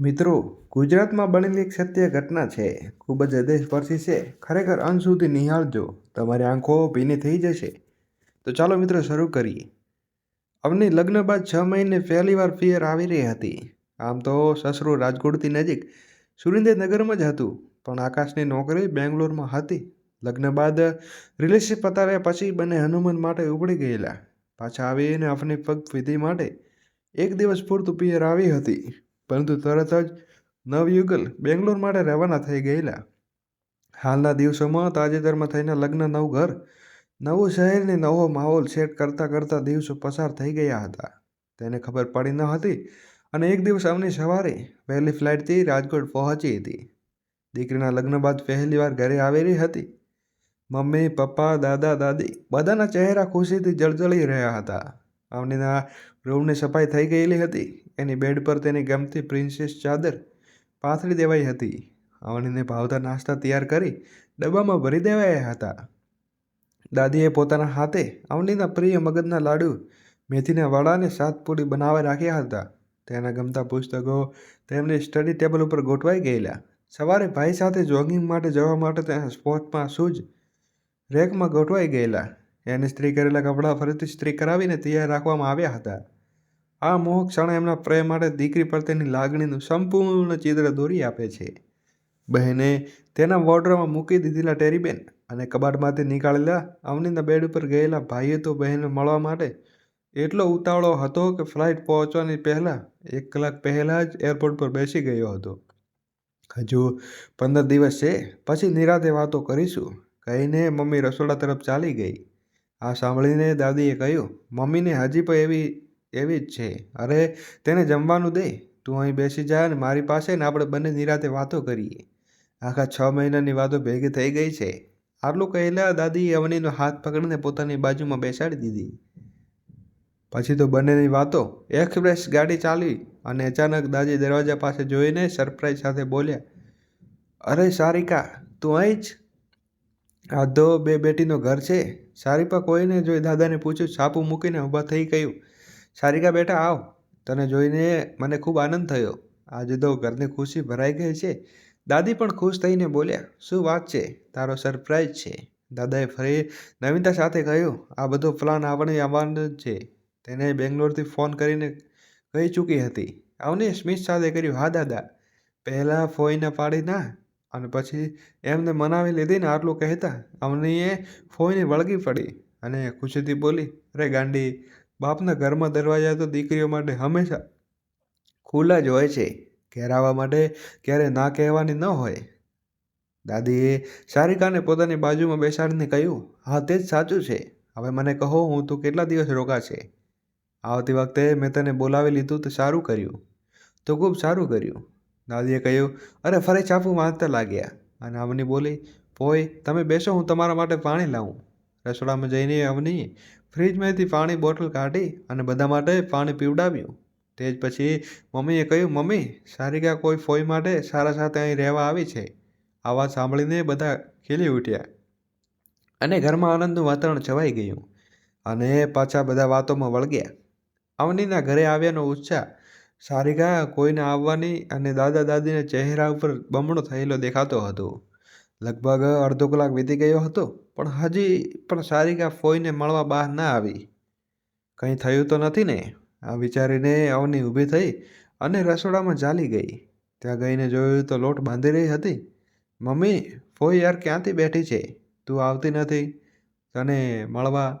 મિત્રો, ગુજરાતમાં બનેલી એક સત્ય ઘટના છે. ખૂબ જ હૃદયસ્પર્શી છે. ખરેખર અંત સુધી નિહાળજો. તમારી આંખો ભીની થઈ જશે. તો ચાલો મિત્રો, શરૂ કરીએ. અમની લગ્ન બાદ છ મહિને પહેલીવાર ફિયર આવી રહી હતી. આમ તો સસરું રાજકોટથી નજીક સુરેન્દ્રનગરમાં જ હતું. પણ આકાશની નોકરી બેંગ્લોરમાં હતી. લગ્ન બાદ રિલેશનશીપ પતાવ્યા પછી બંને હનુમાન માટે ઉપડી ગયેલા. પાછા આવીને અફની પગ વિધિ માટે એક દિવસ પૂરતું પિયર આવી હતી. પરંતુ તરત જ નવયુગલ બેંગ્લોર માટે રવાના થઈ ગયેલા. હાલના દિવસોમાં તાજેતરમાં થઈને લગ્ન નવું ઘર, નવું શહેરને નવો માહોલ સેટ કરતાં કરતાં દિવસો પસાર થઈ ગયા હતા. તેને ખબર પડી ન હતી અને એક દિવસ અમને સવારે વહેલી ફ્લાઇટથી રાજકોટ પહોંચી હતી. દીકરીના લગ્ન બાદ પહેલીવાર ઘરે આવેલી હતી. મમ્મી, પપ્પા, દાદા, દાદી બધાના ચહેરા ખુશીથી જળજળી રહ્યા હતા. અવનીના રૂમની સફાઈ થઈ ગયેલી હતી. એની બેડ પર તેની ગમતી પ્રિન્સેસ ચાદર પાથરી દેવાઈ હતી. અવનીને ભાવતા નાસ્તા તૈયાર કરી ડબ્બામાં ભરી દેવાયા હતા. દાદીએ પોતાના હાથે અવનીના પ્રિય મગજના લાડુ, મેથીના વડાને સાતપુડી બનાવી રાખ્યા હતા. તેના ગમતા પુસ્તકો તેમની સ્ટડી ટેબલ ઉપર ગોઠવાઈ ગયેલા. સવારે ભાઈ સાથે જોગિંગ માટે જવા માટે ત્યાં સ્પોર્ટમાં શૂઝ રેકમાં ગોઠવાઈ ગયેલા. એને સ્ત્રી કરેલા કપડાં ફરીથી સ્ત્રી કરાવીને તૈયાર રાખવામાં આવ્યા હતા. આ મોહ ક્ષણ એમના પ્રેમ માટે દીકરી પ્રત્યેની લાગણીનું સંપૂર્ણ ચિત્ર દોરી આપે છે. બહેને તેના વોર્ડરમાં મૂકી દીધેલા ટેરીબેન અને કબાટમાંથી નીકાળેલા અવનીના બેડ ઉપર ગયેલા ભાઈએ તો બહેનને મળવા માટે એટલો ઉતાવળો હતો કે ફ્લાઇટ પહોંચવાની પહેલાં એક કલાક પહેલાં જ એરપોર્ટ પર બેસી ગયો હતો. હજુ પંદર દિવસ છે, પછી નિરાતે વાતો કરીશું, કહીને મમ્મી રસોડા તરફ ચાલી ગઈ. આ સાંભળીને દાદીએ કહ્યું, મમ્મીને હજી પણ એવી એવી જ છે. અરે, તેને જમવાનું દે. તું અહીં બેસી જા અને મારી પાસે ને આપણે બંને નિરાતે વાતો કરીએ. આખા છ મહિનાની વાતો ભેગી થઈ ગઈ છે. આટલું કહેલા દાદીએ અવનીનો હાથ પકડીને પોતાની બાજુમાં બેસાડી દીધી. પછી તો બંનેની વાતો એક્સપ્રેસ ગાડી ચાલી અને અચાનક દાદી દરવાજા પાસે જોઈને સરપ્રાઈઝ સાથે બોલ્યા, અરે, સારિકા, તું અહીં જ? આ તો બે બેટીનો ઘર છે. સારિપા કોઈને જોઈ દાદાને પૂછ્યું છાપું મૂકીને ઊભા થઈ ગયું? સારિકા બેટા, આવ. તને જોઈને મને ખૂબ આનંદ થયો. આજે તો ઘરની ખુશી ભરાઈ ગઈ છે. દાદી પણ ખુશ થઈને બોલ્યા, શું વાત છે? તારો સરપ્રાઈઝ છે. દાદાએ ફરી નવીનતા સાથે કહ્યું, આ બધો પ્લાન આપણે આવવાનો જ છે. તેને બેંગ્લોરથી ફોન કરીને કહી ચૂકી હતી. આવને સ્મિત સાથે કર્યું, હા દાદા, પહેલાં ફોઈને પાડી ના અને પછી એમને મનાવી લીધી ને આટલું કહેતા, અવનીએ ફોઈને વળગી પડી અને ખુશીથી બોલી, અરે ગાંડી, બાપના ઘરમાં દરવાજા તો દીકરીઓ માટે હંમેશા ખુલ્લા જ હોય છે. ઘેર આવવા માટે ક્યારે ના કહેવાની ન હોય. દાદીએ સારિકાને પોતાની બાજુમાં બેસાડીને કહ્યું, હા, તે જ સાચું છે. હવે મને કહો, હું તું કેટલા દિવસ રોકાશે આવતી વખતે મેં તને બોલાવી લીધું તો સારું કર્યું. તો ખૂબ સારું કર્યું. દાદીએ કહ્યું, અરે, ફરી છાપું વાંચતા લાગ્યા. અને અવની બોલી પોય તમે બેસો, હું તમારા માટે પાણી લાવું. રસોડામાં જઈને અવનીએ ફ્રીજમાંથી પાણી બોટલ કાઢી અને બધા માટે પાણી પીવડાવ્યું. તે જ પછી મમ્મીએ કહ્યું, મમ્મી, સારિકા કોઈ ફોઈ માટે સારા સાથે અહીં રહેવા આવી છે. આ વાત સાંભળીને બધા ખીલી ઉઠ્યા અને ઘરમાં આનંદનું વાતાવરણ છવાઈ ગયું અને પાછા બધા વાતોમાં વળગ્યા. અવનીના ઘરે આવ્યાનો ઉત્સાહ સારિકા કોઈને આવવાની અને દાદા દાદીના ચહેરા ઉપર બમણો થયેલો દેખાતો હતો. લગભગ અડધો કલાક વીતી ગયો હતો, પણ હજી પણ સારિકા ફોઈને મળવા બહાર ના આવી. કંઈ થયું તો નથી ને? આ વિચારીને અવની ઊભી થઈ અને રસોડામાં ચાલી ગઈ. ત્યાં ગઈને જોયું તો લોટ બાંધી રહી હતી. મમ્મી, ફોઈ યાર ક્યાંથી બેઠી છે? તું આવતી નથી. તને મળવા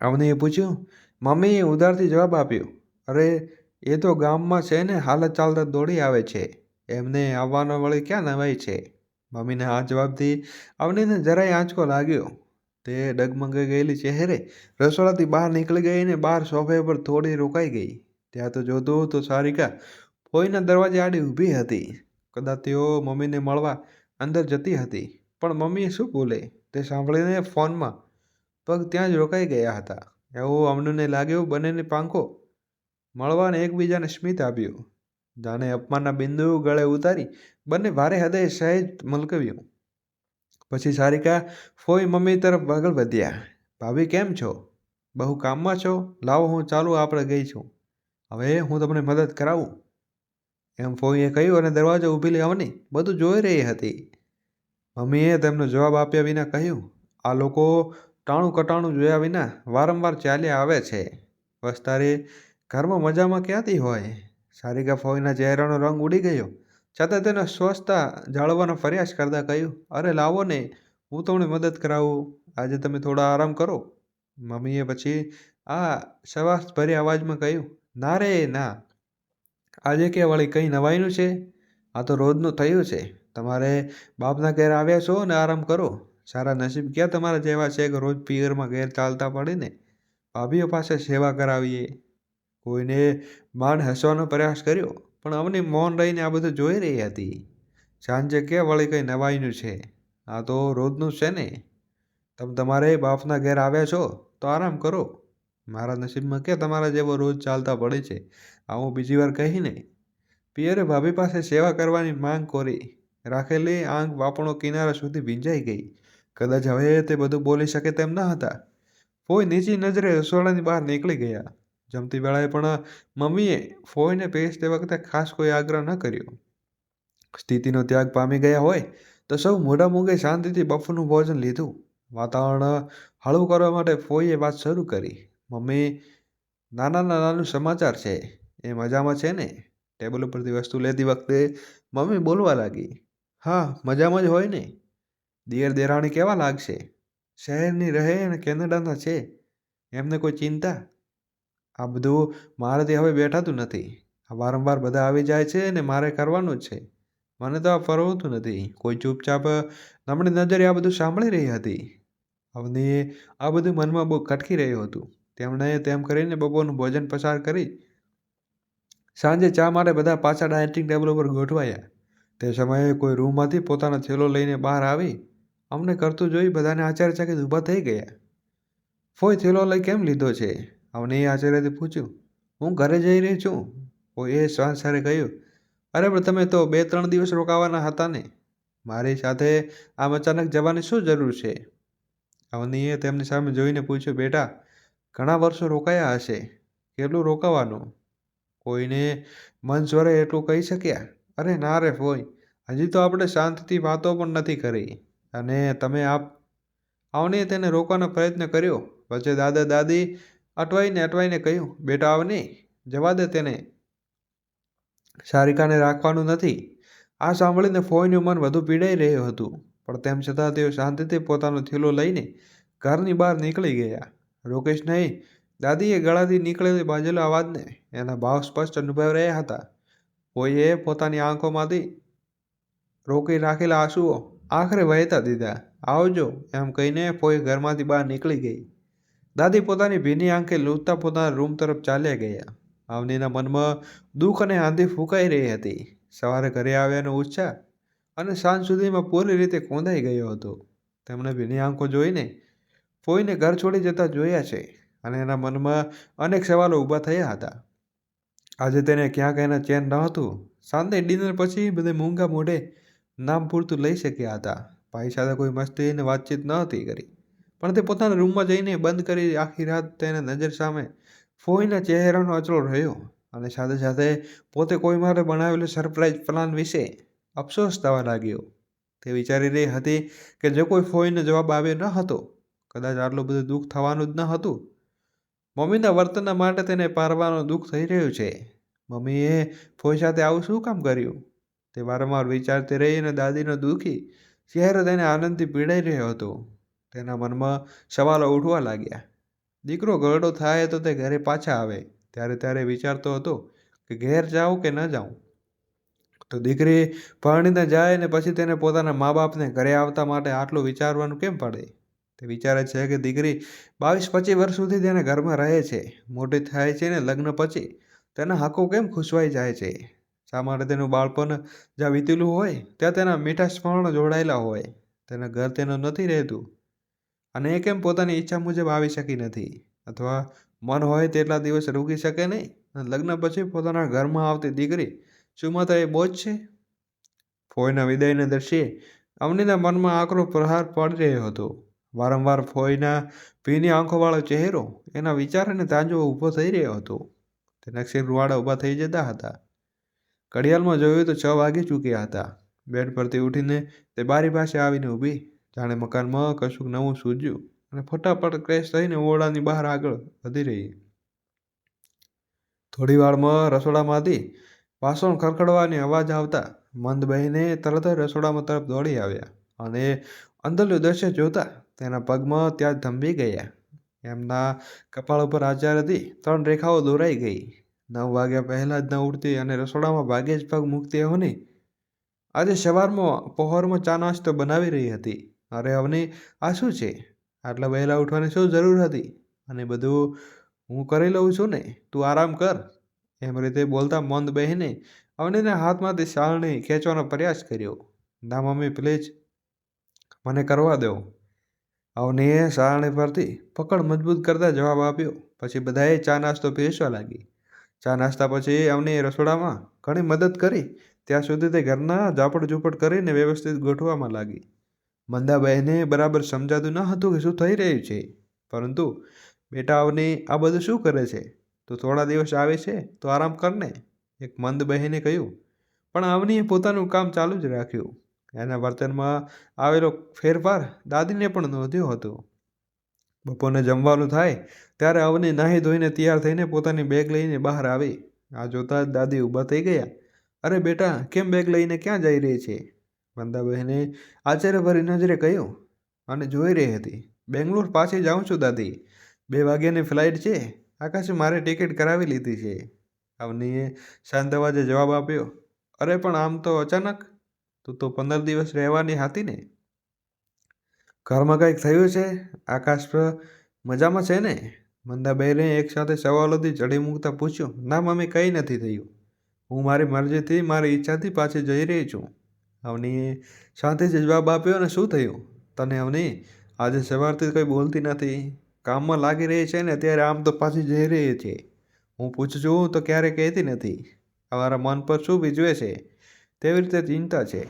અવનીએ પૂછ્યું. મમ્મીએ ઉધારથી જવાબ આપ્યો. અરે એ તો ગામમાં છે ને હાલત ચાલતા દોડી આવે છે. એમને આવવાનો વળી ક્યાં નવાય છે? મમ્મીને આ જવાબથી અવનીને જરાય આંચકો લાગ્યો. તે ડગમગાઈ ગયેલી ચહેરે રસોડાથી બહાર નીકળી ગઈ અને બહાર સોફે પર થોડી રોકાઈ ગઈ. ત્યાં તો જોતું તો સારિકા ફોઈના દરવાજે આડી ઊભી હતી. કદાચ તેઓ મમ્મીને મળવા અંદર જતી હતી. પણ મમ્મીએ શું બોલે? તે સાંભળીને ફોનમાં પગ ત્યાં જ રોકાઈ ગયા હતા. એવું અમનુને લાગ્યું બંનેની પાંખો મળવાને એકબીજાને સ્મિત આપ્યું. જાણે અપમાનના બિંદુ ગળે ઉતારી બંને ભારે હૃદય સહેજ મલકવ્યું. પછી સારિકા, ફોઈ મમ્મી તરફ આગળ વધ્યા. ભાભી, કેમ છો? બહુ કામમાં છો? લાવો, હું ચાલુ આપણે ગઈ છું. હવે હું તમને મદદ કરાવું. એમ ફોઈએ કહ્યું અને દરવાજો ઊભી લેવાની બધું જોઈ રહી હતી. મમ્મીએ તેમનો જવાબ આપ્યા વિના કહ્યું, આ લોકો ટાણું કટાણું જોયા વિના વારંવાર ચાલ્યા આવે છે. વસ્તારે ઘરમાં મજામાં ક્યાંથી હોય? સારિકા ફોઈના ચહેરાનો રંગ ઉડી ગયો. છતાં તેને સ્વસ્થતા જાળવવાનો પ્રયાસ કરતાં કહ્યું, અરે, લાવો ને, હું તમને મદદ કરાવું. આજે તમે થોડા આરામ કરો. મમ્મીએ પછી આ સવાસ ભરી અવાજમાં કહ્યું, ના રે, ના. આજે કે વળી કંઈ નવાઈનું છે? આ તો રોજનું થયું છે. તમારે બાપના ઘેર આવ્યા છો ને આરામ કરો. સારા નસીબ ક્યાં તમારા જેવા છે કે રોજ પિયરમાં ઘેર ચાલતા પડીને ભાભીઓ પાસે સેવા કરાવીએ. કોઈને માન હસવાનો પ્રયાસ કર્યો, પણ અમને મૌન રહીને આ બધું જોઈ રહી હતી. સાંજે કે વળી કંઈ નવાઈનું છે? આ તો રોજનું છે ને? તમે તમારે બાપના ઘેર આવ્યા છો, તો આરામ કરો. મારા નસીબમાં કે તમારા જેવો રોજ ચાલતા પડે છે, આ હું બીજી વાર કહીને. પિયરે ભાભી પાસે સેવા કરવાની માંગ કરી, રાખેલી આંખ વાપણો કિનારા સુધી ભીંજાઈ ગઈ. કદાચ હવે તે બધું બોલી શકે તેમ ન હતા. કોઈ નીચી નજરે રસોડાની બહાર નીકળી ગયા. જમતી વેળાએ પણ મમ્મીએ ફોઈને પેસતે વખતે ખાસ કોઈ આગ્રહ ન કર્યો. સ્થિતિનો ત્યાગ પામી ગયા હોય તો સૌ મોઢા મૂંગે શાંતિથી બફનું ભોજન લીધું. વાતાવરણ હળવું કરવા માટે ફોઈએ વાત શરૂ કરી. મમ્મી નાના નાનું સમાચાર છે. એ મજામાં છે ને ટેબલ ઉપરથી વસ્તુ લેતી વખતે મમ્મી બોલવા લાગી. હા, મજામાં જ હોય ને? દિયર દેરાણી કેવા લાગશે? શહેરની રહે અને કેનેડાના છે. એમને કોઈ ચિંતા? આ બધું મારાથી હવે બેઠાતું નથી. આ વારંવાર બધા આવી જાય છે ને મારે કરવાનું જ છે. મને તો આ ફરવતું નથી. કોઈ ચૂપચાપ નમણી નજરે આ બધું સાંભળી રહી હતી. અને આ બધું મનમાં બહુ ખટકી રહ્યું હતું. તેમણે તેમ કરીને બપોરનું ભોજન પસાર કરી સાંજે ચા માટે બધા પાછા ડાઇનિંગ ટેબલ ઉપર ગોઠવાયા. તે સમયે કોઈ રૂમમાંથી પોતાનો થેલો લઈને બહાર આવી અમને કરતું જોઈ બધાને આશ્ચર્યચકિત ઊભા થઈ ગયા. ફોઈ થેલો લઈ કેમ લીધો છે? અમને એ આશ્ચર્યથી પૂછ્યું, હું ઘરે જઈ રહી છું? ફોઈએ શ્વાસ સારે કહ્યું, અરે, પણ તમે તો બે ત્રણ દિવસ રોકાવાના હતા ને. મારી સાથે આમ અચાનક જવાની શું જરૂર છે? અવનીએ તેમની સામે જોઈને પૂછ્યું, બેટા, ઘણા વર્ષો રોકાયા હશે. કેટલું રોકાવાનું? કોઈને મન સ્વરે એટલું કહી શક્યા? અરે, ના રે ફોઈ. હજી તો આપણે શાંતિથી વાતો પણ નથી કરી. અને તમે આપ. અવનીએ તેને રોકવાનો પ્રયત્ન કર્યો. વચ્ચે દાદા દાદી અટવાઈને અટવાઈને કહ્યું, બેટા અવની જવા દે તેને સારિકાને રાખવાનું નથી. આ સાંભળીને ફોઈનું મન વધુ પીડાઈ રહ્યું હતું, પણ તેમ છતાં તેઓ શાંતિથી પોતાનો થેલો લઈને ઘરની બહાર નીકળી ગયા. રોકેશ નહીં, દાદીએ ગળાથી નીકળેલી બાજેલા અવાજને એના ભાવ સ્પષ્ટ અનુભવી રહ્યા હતા. કોઈએ પોતાની આંખોમાંથી રોકી રાખેલા આંસુઓ આખરે વહેતા દીધા. આવજો, એમ કહીને ફોઈ ઘરમાંથી બહાર નીકળી ગઈ. દાદી પોતાની ભીની આંખે લૂંટતા પોતાના રૂમ તરફ ચાલ્યા ગયા. આવનીના મનમાં દુઃખ અને આંધી ફૂંકાઈ રહી હતી. સવારે ઘરે આવ્યાનો ઉત્સાહ અને સાંજ સુધીમાં પૂરી રીતે કોંધાઈ ગયો હતો. તેમણે ભીની આંખો જોઈને ફોઈને ઘર છોડી જતા જોયા છે અને એના મનમાં અનેક સવાલો ઊભા થયા હતા. આજે તેને ક્યાંક એના ચેન ન હતું સાંજે ડિનર પછી બધે મૂંગા મોઢે નામ પૂરતું લઈ શક્યા હતા. ભાઈ સાથે કોઈ મસ્તી અને વાતચીત ન હતી કરી. પણ તે પોતાના રૂમમાં જઈને બંધ કરી આખી રાત તેને નજર સામે ફોઈના ચહેરાનો અચરો રહ્યો અને સાથે સાથે પોતે કોઈ માટે બનાવેલો સરપ્રાઈઝ પ્લાન વિશે અફસોસ થવા લાગ્યો. તે વિચારી રહી હતી કે જો કોઈ ફોઈનો જવાબ આવ્યો ન હતો, કદાચ આટલું બધું દુઃખ થવાનું જ ન હતું. મમ્મીના વર્તનના માટે તેને પારવાનું દુઃખ થઈ રહ્યું છે. મમ્મીએ ફોઈ સાથે આવું શું કામ કર્યું? તે વારંવાર વિચારતી રહી અને દાદીનો દુઃખી ચહેરો તેને આનંદથી પીડાઈ રહ્યો હતો. તેના મનમાં સવાલો ઉઠવા લાગ્યા. દીકરો ગરડો થાય તો તે ઘરે પાછા આવે. ત્યારે ત્યારે વિચારતો હતો કે ઘેર જાઉં કે ન જાઉં. તો દીકરી ભણીને જાય ને પછી તેને પોતાના મા બાપને ઘરે આવતા માટે આટલું વિચારવાનું કેમ પડે? તે વિચારે છે કે દીકરી બાવીસ પચીસ વર્ષ સુધી તેને ઘરમાં રહે છે. મોટી થાય છે ને લગ્ન પછી તેના હકો કેમ ખુશવાઈ જાય છે? શા માટે તેનું બાળપણ જ્યાં વીતેલું હોય, ત્યાં તેના મીઠા સ્મરણ જોડાયેલા હોય? તેના ઘર તેનું નથી રહેતું. અને એ કેમ પોતાની ઈચ્છા મુજબ આવી શકી નથી? અથવા મન હોય તેટલા દિવસ રોકી શકે નહીં? લગ્ન પછી પોતાના ઘરમાં આવતી દીકરી શું માત્ર એ બોજ છે? ફોઈના વિદાયને દર્શીએ અવનીના મનમાં આકરો પ્રહાર પડી રહ્યો હતો. વારંવાર ફોઈના ભીની આંખોવાળો ચહેરો એના વિચાર અને તાંજો ઊભો થઈ રહ્યો હતો. તેના શેર રૂવાડા ઊભા થઈ જતા હતા. ઘડિયાળમાં જોયું તો છ વાગી ચૂક્યા હતા. બેડ પરથી ઉઠીને તે બારી પાસે આવીને ઊભી જાણે મકાનમાં કશુંક નવું સૂજ્યું અને ફટાફટ ક્રેશ થઈને ઓરડાની બહાર આગળ વધી રહી. થોડી વારમાં રસોડામાંથી વાસણ ખરખડવાની અવાજ આવતા મંદ બહેને તરત જ રસોડામાં તરફ દોડી આવ્યા અને અંદરનું દ્રશ્ય જોતા તેના પગમાં ત્યાં થંભી ગયા. એમના કપાળ ઉપર આચારથી ત્રણ રેખાઓ દોરાઈ ગઈ. નવ વાગ્યા પહેલાં જ ન ઉઠતી અને રસોડામાં ભાગે જ પગ મૂકતી હોની આજે સવારમાં, પહોરમાં ચા નાસ્તો બનાવી રહી હતી. અરે અવની આ શું છે. આટલા વહેલા ઉઠવાની શું જરૂર હતી? અને બધું હું કરી લઉં છું ને? તું આરામ કર. એમ રીતે બોલતા મંદ બહેને અવનીના હાથમાંથી શાળને ખેંચવાનો પ્રયાસ કર્યો. ના મમ્મી, પ્લીઝ મને કરવા દો. અવનીએ શાળની પરથી પકડ મજબૂત કરતા જવાબ આપ્યો. પછી બધાએ ચા નાસ્તો પીરસવા લાગી. ચા નાસ્તા પછી અવનીએ રસોડામાં ઘણી મદદ કરી. ત્યાં સુધી તે ઘરના ઝાપડ ઝૂપડ કરીને વ્યવસ્થિત ગોઠવામાં લાગી. મંદાબહેને બરાબર સમજાતું ન હતું કે શું થઈ રહ્યું છે. પરંતુ બેટા અવની આ બધું શું કરે છે? તો થોડા દિવસ આવે છે તો આરામ કરને એક મંદ બહેને કહ્યું. પણ અવનીએ પોતાનું કામ ચાલુ જ રાખ્યું. એના વર્તનમાં આવેલો ફેરફાર દાદીને પણ નોંધ્યો હતો. બપોરને જમવાનું થાય ત્યારે અવની નાહી ધોઈને તૈયાર થઈને પોતાની બેગ લઈને બહાર આવી. આ જોતાં જ દાદી ઊભા થઈ ગયા. અરે બેટા, કેમ બેગ લઈને ક્યાં જઈ રહી છે? વંદાબહેને આશ્ચર્યભરી નજરે કહ્યું અને જોઈ રહી હતી. બેંગ્લોર પાછી જાઉં છું દાદી. બે વાગ્યાની ફ્લાઇટ છે. આકાશે મારે ટિકિટ કરાવી લીધી છે. અવનીએ શાંત અવાજે જવાબ આપ્યો, અરે, પણ આમ તો અચાનક? તું તો પંદર દિવસ રહેવાની હતી ને. ઘરમાં કંઈક થયું છે? આકાશ મજામાં છે ને? મંદાબહેને એકસાથે સવાલોથી ચડી મૂકતા પૂછ્યું, ના મમ્મી કંઈ નથી થયું. હું મારી મરજીથી, મારી ઈચ્છાથી પાછી જઈ રહી છું. અવનીએ શાંતિથી જવાબ આપ્યો અને શું થયું? તને અવની, આજે સવારથી કંઈ બોલતી નથી. કામમાં લાગી રહી છે ને ત્યારે આમ તો પાછી જઈ રહી છે. હું પૂછું, તો ક્યારેય કહેતી નથી. અમારા મન પર શું બીજવે છે? તેવી રીતે ચિંતા છે.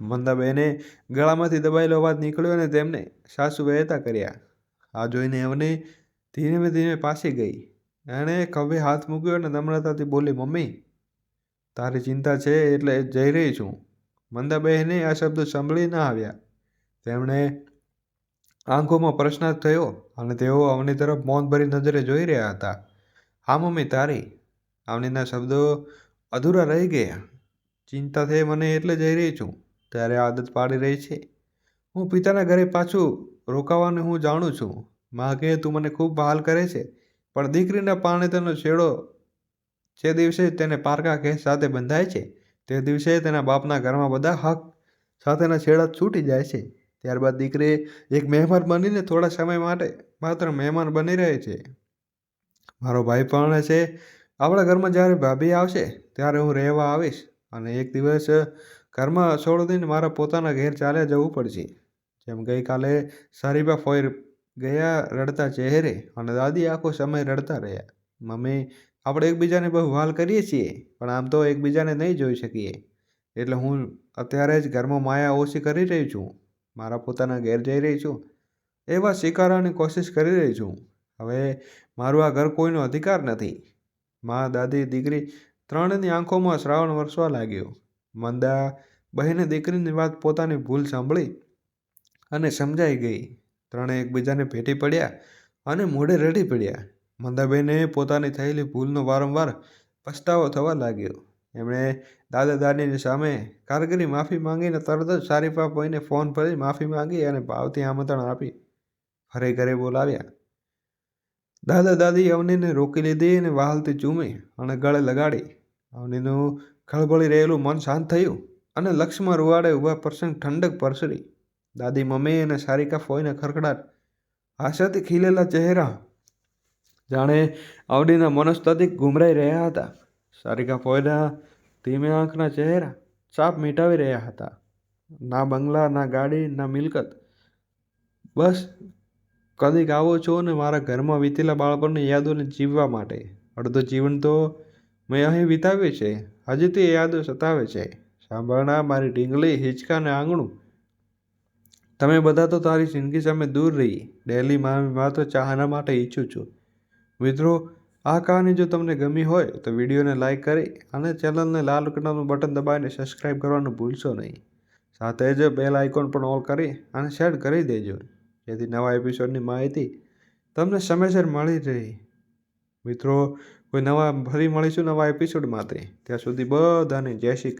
મંદાબેને ગળામાંથી દબાયેલો અવાજ નીકળ્યો અને તેમને સાસુ વહેતા કર્યા. આ જોઈને અવની ધીમે ધીમે પાછી ગઈ. એણે ખભે હાથ મૂક્યો અને નમ્રતાથી બોલી, મમ્મી, તારી ચિંતા છે એટલે જઈ રહી છું. મંદાબહેને આ શબ્દ સાંભળી ન આવ્યા. તેમણે આંખોમાં પ્રશ્નાર્થ થયો અને તેઓ અવની તરફ મૌન ભરી નજરે જોઈ રહ્યા હતા. હા, મમ્મી, તારી. અવનીના શબ્દો અધૂરા રહી ગયા. ચિંતા થઈ મને એટલે જઈ રહી છું. ત્યારે આદત પાડી રહી છે. હું પિતાના ઘરે પાછું રોકાવાનું હું જાણું છું. માં કહે, તું મને ખૂબ બહાલ કરે છે, પણ દીકરીના પારણે તેનો છેડો જે દિવસે તેને પારકા કેસ સાથે બંધાય છે. તે દિવસે તેના બાપના ઘરમાં બધા હક સાથેના છેડા છૂટી જાય છે. ત્યારબાદ દીકરી એક મહેમાન બનીને થોડા સમય માટે માત્ર મહેમાન બની રહે છે. મારો ભાઈ પણ છે. આપણા ઘરમાં જ્યારે ભાભી આવશે ત્યારે હું રહેવા આવીશ અને એક દિવસ ઘરમાં છોડ દઈને મારા પોતાના ઘેર ચાલ્યા જવું પડશે. જેમ ગઈકાલે સારીબા ફોઈ ગયા રડતા ચહેરે અને દાદી આખો સમય રડતા રહ્યા. મમ્મી આપણે એકબીજાને બહુ વાલ કરીએ છીએ, પણ આમ તો એકબીજાને નહીં જોઈ શકીએ. એટલે હું અત્યારે જ ઘરમાં માયા ઓછી કરી રહી છું, મારા પોતાના ઘેર જઈ રહી છું, એવા સ્વીકારવાની કોશિશ કરી રહી છું. હવે મારું આ ઘર કોઈનો અધિકાર નથી. મા, દાદી, દીકરી ત્રણેની આંખોમાં શ્રાવણ વરસવા લાગ્યો. મંદા બહેને દીકરીની વાત પોતાની ભૂલ સાંભળી અને સમજાઈ ગઈ. ત્રણે એકબીજાને ભેટી પડ્યા અને મોઢે રડી પડ્યા. મંદાબેને પોતાની થયેલી ભૂલનો વારંવાર પસ્તાવો થવા લાગ્યો. એમણે દાદા દાદીની સામે કારગરી માફી માંગીને તરત જ શારીફા ભાઈને ફોન પર માફી માંગી અને ભાવથી આમંત્રણ આપી. ફરી ઘરે બોલાવ્યા. દાદા દાદી અવનીને રોકી લીધી અને વાહલથી ચૂમી અને ગળે લગાડી. અવનીનું ખળબળી રહેલું મન શાંત થયું અને લક્ષ્મણ રૂવાડે ઊભા પ્રસંગ ઠંડક પરસરી દાદી મમ્મી અને સારિકા ફોઈને ખરખડાટ. આશાથી ખીલેલા ચહેરા જાણે આવડીના મનસ્તતિક ગુમરાઈ રહ્યા હતા. સારિકા પોયડા ધીમે આંખના ચહેરા ચાપ મીટાવી રહ્યા હતા. ના બંગલા, ના ગાડી, ના મિલકત. બસ, કદીક આવો છો ને મારા ઘરમાં વીતેલા બાળપણની યાદોને જીવવા માટે. અડધો જીવન તો મેં અહીં વિતાવ્યું છે. હજી તે યાદો સતાવે છે. સાંભળના મારી ઢીંગલી, હિંચકા ને આંગણું. તમે બધા તો તારી જિંદગી સામે દૂર રહી. ડેલી માત્ર ચાહના માટે ઈચ્છું છું. મિત્રો, આ કહાની જો તમને ગમી હોય તો વિડીયોને લાઇક કરી અને ચેનલને લાલ કલરનું બટન દબાવીને સબસ્ક્રાઇબ કરવાનું ભૂલશો નહીં. સાથે જ બેલ આઇકોન પણ ઓલ કરી અને શેર કરી દેજો. જેથી નવા એપિસોડની માહિતી તમને સમયસર મળી રહે. મિત્રો, કોઈ નવા, ફરી મળીશું નવા એપિસોડ માટે. ત્યાં સુધી બધાને જય શ્રી